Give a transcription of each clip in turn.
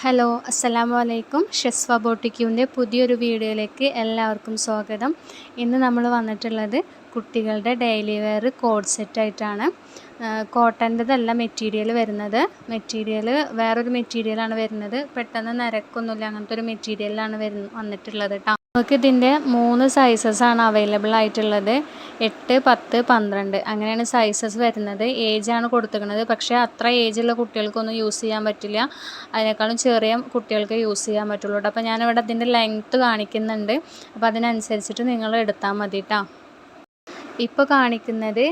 Hello അസ്സലാമു അലൈക്കും ഷെസ്വ ബോട്ടിക്യൂവിന്റെ പുതിയൊരു വീഡിയോയിലേക്ക് എല്ലാവർക്കും സ്വാഗതം. ഇന്ന് നമ്മൾ വന്നിട്ടുള്ളത് കുട്ടികളുടെ ഡെയിലി വെയർ കോഡ് സെറ്റായിട്ടാണ് കോട്ടന്റെതല്ല മെറ്റീരിയൽ വരുന്നത്. മെറ്റീരിയൽ വേറൊരു മെറ്റീരിയലാണ് വരുന്നത്. പെട്ടെന്ന് നിരക്കൊന്നുമില്ല. അങ്ങനത്തെ ഒരു മെറ്റീരിയലാണ് വരുന്ന വന്നിട്ടുള്ളത് കേട്ടോ നമുക്ക് ഇതിന്റെ മൂന്ന് സൈസസ് ആണ് അവൈലബിൾ ആയിട്ടുള്ളത്. എട്ട് പത്ത് പന്ത്രണ്ട്. അങ്ങനെയാണ് സൈസസ് വരുന്നത്. ഏജ് ആണ് കൊടുത്തിരിക്കുന്നത്. പക്ഷേ അത്ര ഏജുള്ള കുട്ടികൾക്കൊന്നും യൂസ് ചെയ്യാൻ പറ്റില്ല. അതിനേക്കാളും ചെറിയ കുട്ടികൾക്ക് യൂസ് ചെയ്യാൻ പറ്റുള്ളൂ അപ്പോൾ ഞാനിവിടെ അതിന്റെ ലെങ്ത്ത് കാണിക്കുന്നുണ്ട്. അപ്പോൾ അതിനനുസരിച്ചിട്ട് നിങ്ങൾ എടുത്താൽ മതി കേട്ടോ. ഇപ്പോൾ കാണിക്കുന്നത്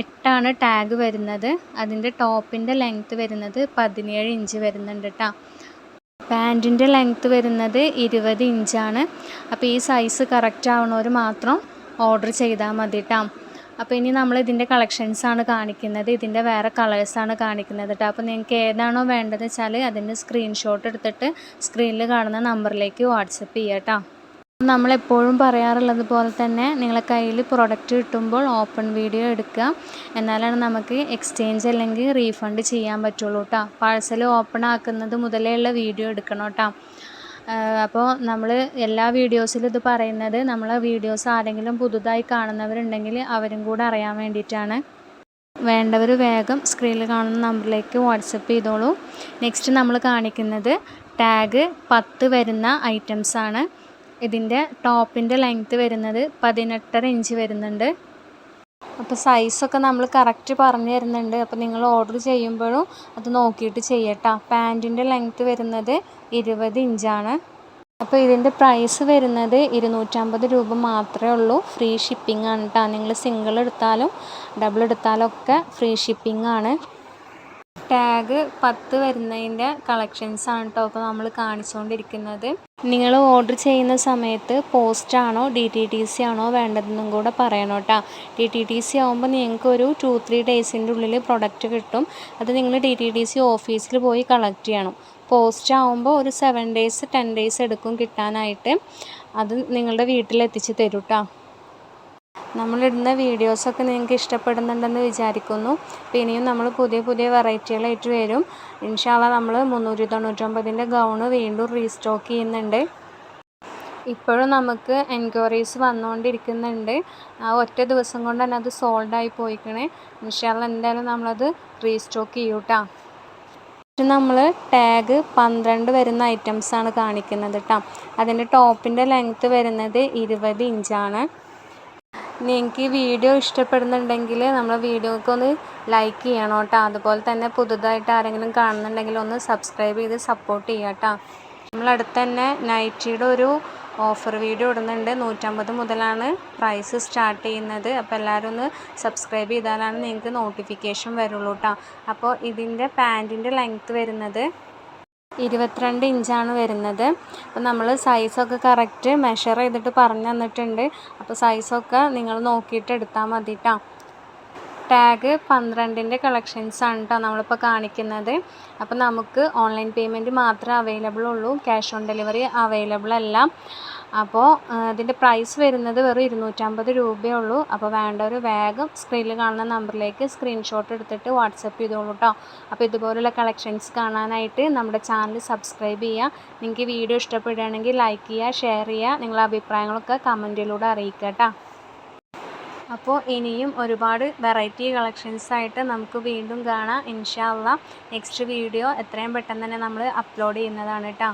എട്ടാണ് ടാഗ് വരുന്നത്. അതിന്റെ ടോപ്പിന്റെ ലെങ്ത്ത് വരുന്നത് പതിനേഴ് ഇഞ്ച് വരുന്നുണ്ട് കേട്ടോ. പാന്റിന്റെ ലെങ്ത്ത് വരുന്നത് ഇരുപത് ഇഞ്ചാണ്. അപ്പോൾ ഈ സൈസ് കറക്റ്റ് ആവണവർ മാത്രം ഓർഡർ ചെയ്താൽ മതി കേട്ടോ അപ്പോൾ ഇനി നമ്മൾ ഇതിന്റെ കളക്ഷൻസാണ് കാണിക്കുന്നത്. ഇതിന്റെ വേറെ കളേഴ്സാണ് കാണിക്കുന്നത് കേട്ടോ അപ്പോൾ നിങ്ങൾക്ക് ഏതാണോ വേണ്ടത് വെച്ചാൽ അതിന്റെ സ്ക്രീൻഷോട്ട് എടുത്തിട്ട് സ്ക്രീനിൽ കാണുന്ന നമ്പറിലേക്ക് വാട്സപ്പ് ചെയ്യാം കേട്ടോ നമ്മളെപ്പോഴും പറയാറുള്ളത് പോലെ തന്നെ നിങ്ങളെ കയ്യിൽ പ്രൊഡക്റ്റ് കിട്ടുമ്പോൾ ഓപ്പൺ വീഡിയോ എടുക്കുക. എന്നാലാണ് നമുക്ക് എക്സ്ചേഞ്ച് അല്ലെങ്കിൽ റീഫണ്ട് ചെയ്യാൻ പറ്റുള്ളൂ കേട്ടോ പാഴ്സൽ ഓപ്പൺ ആക്കുന്നത് മുതലേ ഉള്ള വീഡിയോ എടുക്കണം കേട്ടോ അപ്പോൾ നമ്മൾ എല്ലാ വീഡിയോസിലും ഇത് പറയുന്നത് നമ്മളെ വീഡിയോസ് ആരെങ്കിലും പുതുതായി കാണുന്നവരുണ്ടെങ്കിൽ അവരും കൂടെ അറിയാൻ വേണ്ടിയിട്ടാണ്. വേണ്ടവർ വേഗം സ്ക്രീനിൽ കാണുന്ന നമ്പറിലേക്ക് വാട്സപ്പ് ചെയ്തോളൂ. നെക്സ്റ്റ് നമ്മൾ കാണിക്കുന്നത് ടാഗ് പത്ത് വരുന്ന ഐറ്റംസാണ് ഇതിന്റെ ടോപ്പിന്റെ ലെങ്ത്ത് വരുന്നത് പതിനെട്ടര ഇഞ്ച് വരുന്നുണ്ട്. അപ്പോൾ സൈസൊക്കെ നമ്മൾ കറക്റ്റ് പറഞ്ഞു തരുന്നുണ്ട്. അപ്പോൾ നിങ്ങൾ ഓർഡർ ചെയ്യുമ്പോഴും അത് നോക്കിയിട്ട് ചെയ്യട്ടോ. പാന്റിന്റെ ലെങ്ത്ത് വരുന്നത് ഇരുപത് ഇഞ്ചാണ് അപ്പോൾ ഇതിന്റെ പ്രൈസ് വരുന്നത് ഇരുന്നൂറ്റമ്പത് രൂപ മാത്രമേ ഉള്ളൂ. ഫ്രീ ഷിപ്പിംഗ് ആണ് കേട്ടോ നിങ്ങൾ സിംഗിൾ എടുത്താലും ഡബിൾ എടുത്താലും ഒക്കെ ഫ്രീ ഷിപ്പിംഗ് ആണ്. ടാഗ് പത്ത് വരുന്നതിന്റെ കളക്ഷൻസ് ആണ് കേട്ടോ അപ്പോൾ നമ്മൾ കാണിച്ചുകൊണ്ടിരിക്കുന്നത് നിങ്ങൾ ഓർഡർ ചെയ്യുന്ന സമയത്ത് പോസ്റ്റ് ആണോ ഡി ടി ടി സി ആണോ വേണ്ടതെന്നും കൂടെ പറയണം കേട്ടോ ഡി ടി ടി സി ആകുമ്പോൾ നിങ്ങൾക്ക് ഒരു ടു ത്രീ ഡേയ്സിന്റെ ഉള്ളിൽ പ്രൊഡക്റ്റ് കിട്ടും. അത് നിങ്ങൾ ഡി ടി ടി സി ഓഫീസിൽ പോയി കളക്ട് ചെയ്യണം. പോസ്റ്റ് ആകുമ്പോൾ ഒരു സെവൻ ഡേയ്സ് ടെൻ ഡേയ്സ് എടുക്കും കിട്ടാനായിട്ട്. അത് നിങ്ങളുടെ വീട്ടിലെത്തിച്ച് തരും കേട്ടോ നമ്മളിടുന്ന വീഡിയോസൊക്കെ നിങ്ങൾക്ക് ഇഷ്ടപ്പെടുന്നുണ്ടെന്ന് വിചാരിക്കുന്നു. അപ്പോൾ ഇനിയും നമ്മൾ പുതിയ പുതിയ വെറൈറ്റികളായിട്ട് വരും. ഇൻഷാല്ല നമ്മൾ മുന്നൂറ്റി തൊണ്ണൂറ്റൊമ്പതിന്റെ ഗൗണ് വീണ്ടും റീസ്റ്റോക്ക് ചെയ്യുന്നുണ്ട്. ഇപ്പോഴും നമുക്ക് എൻക്വയറീസ് വന്നുകൊണ്ടിരിക്കുന്നുണ്ട്. ആ ഒറ്റ ദിവസം കൊണ്ട് തന്നെ അത് സോൾഡ് ആയി പോയിക്കണേ. ഇൻഷാല്ല എന്തായാലും നമ്മളത് റീസ്റ്റോക്ക് ചെയ്യൂട്ടാ. നമ്മൾ ടാഗ് പന്ത്രണ്ട് വരുന്ന ഐറ്റംസാണ് കാണിക്കുന്നത് കേട്ടോ അതിന്റെ ടോപ്പിന്റെ ലെങ്ത്ത് വരുന്നത് ഇരുപത് ഇഞ്ചാണ് നിങ്ങൾക്ക് വീഡിയോ ഇഷ്ടപ്പെടുന്നുണ്ടെങ്കിൽ നമ്മളെ വീഡിയോക്ക് ഒന്ന് ലൈക്ക് ചെയ്യണം കേട്ടോ. അതുപോലെ തന്നെ പുതുതായിട്ട് ആരെങ്കിലും കാണുന്നുണ്ടെങ്കിൽ ഒന്ന് സബ്സ്ക്രൈബ് ചെയ്ത് സപ്പോർട്ട് ചെയ്യാം കേട്ടോ. നമ്മളടുത്ത് തന്നെ നൈറ്റിയുടെ ഒരു ഓഫർ വീഡിയോ ഇടുന്നുണ്ട്. നൂറ്റമ്പത് മുതലാണ് പ്രൈസ് സ്റ്റാർട്ട് ചെയ്യുന്നത്. അപ്പോൾ എല്ലാവരും ഒന്ന് സബ്സ്ക്രൈബ് ചെയ്താലാണ് നിങ്ങൾക്ക് നോട്ടിഫിക്കേഷൻ വരുള്ളൂ കേട്ടോ. അപ്പോൾ ഇതിന്റെ പാന്റിന്റെ ലെങ്ത്ത് വരുന്നത് ഇരുപത്തിരണ്ട് ഇഞ്ചാണ് വരുന്നത്. അപ്പോൾ നമ്മൾ സൈസൊക്കെ കറക്റ്റ് മെഷർ ചെയ്തിട്ട് പറഞ്ഞു തന്നിട്ടുണ്ട്. അപ്പോൾ സൈസൊക്കെ നിങ്ങൾ നോക്കിയിട്ട് എടുത്താൽ മതി കേട്ടോ ടാഗ് പന്ത്രണ്ടിന്റെ കളക്ഷൻസാണ് കേട്ടോ നമ്മളിപ്പോൾ കാണിക്കുന്നത്. അപ്പോൾ നമുക്ക് ഓൺലൈൻ പേയ്മെന്റ് മാത്രമേ അവൈലബിൾ ഉള്ളൂ. ക്യാഷ് ഓൺ ഡെലിവറി അവൈലബിൾ അല്ല. അപ്പോൾ ഇതിന്റെ പ്രൈസ് വരുന്നത് വെറും ഇരുന്നൂറ്റമ്പത് രൂപയേ ഉള്ളൂ. അപ്പോൾ വേണ്ട ഒരു വേഗം സ്ക്രീനിൽ കാണുന്ന നമ്പറിലേക്ക് സ്ക്രീൻഷോട്ട് എടുത്തിട്ട് വാട്സപ്പ് ചെയ്തോളൂ കേട്ടോ അപ്പോൾ ഇതുപോലുള്ള കളക്ഷൻസ് കാണാനായിട്ട് നമ്മുടെ ചാനൽ സബ്സ്ക്രൈബ് ചെയ്യുക. നിങ്ങൾക്ക് വീഡിയോ ഇഷ്ടപ്പെടുകയാണെങ്കിൽ ലൈക്ക് ചെയ്യുക ഷെയർ ചെയ്യുക. നിങ്ങളുടെ അഭിപ്രായങ്ങളൊക്കെ കമന്റിലൂടെ അറിയിക്കുക കേട്ടോ അപ്പോൾ ഇനിയും ഒരുപാട് വെറൈറ്റി കളക്ഷൻസ് ആയിട്ട് നമുക്ക് വീണ്ടും കാണാം. ഇൻഷാല്ല നെക്സ്റ്റ് വീഡിയോ എത്രയും പെട്ടെന്ന് തന്നെ നമ്മൾ അപ്ലോഡ് ചെയ്യുന്നതാണ് കേട്ടോ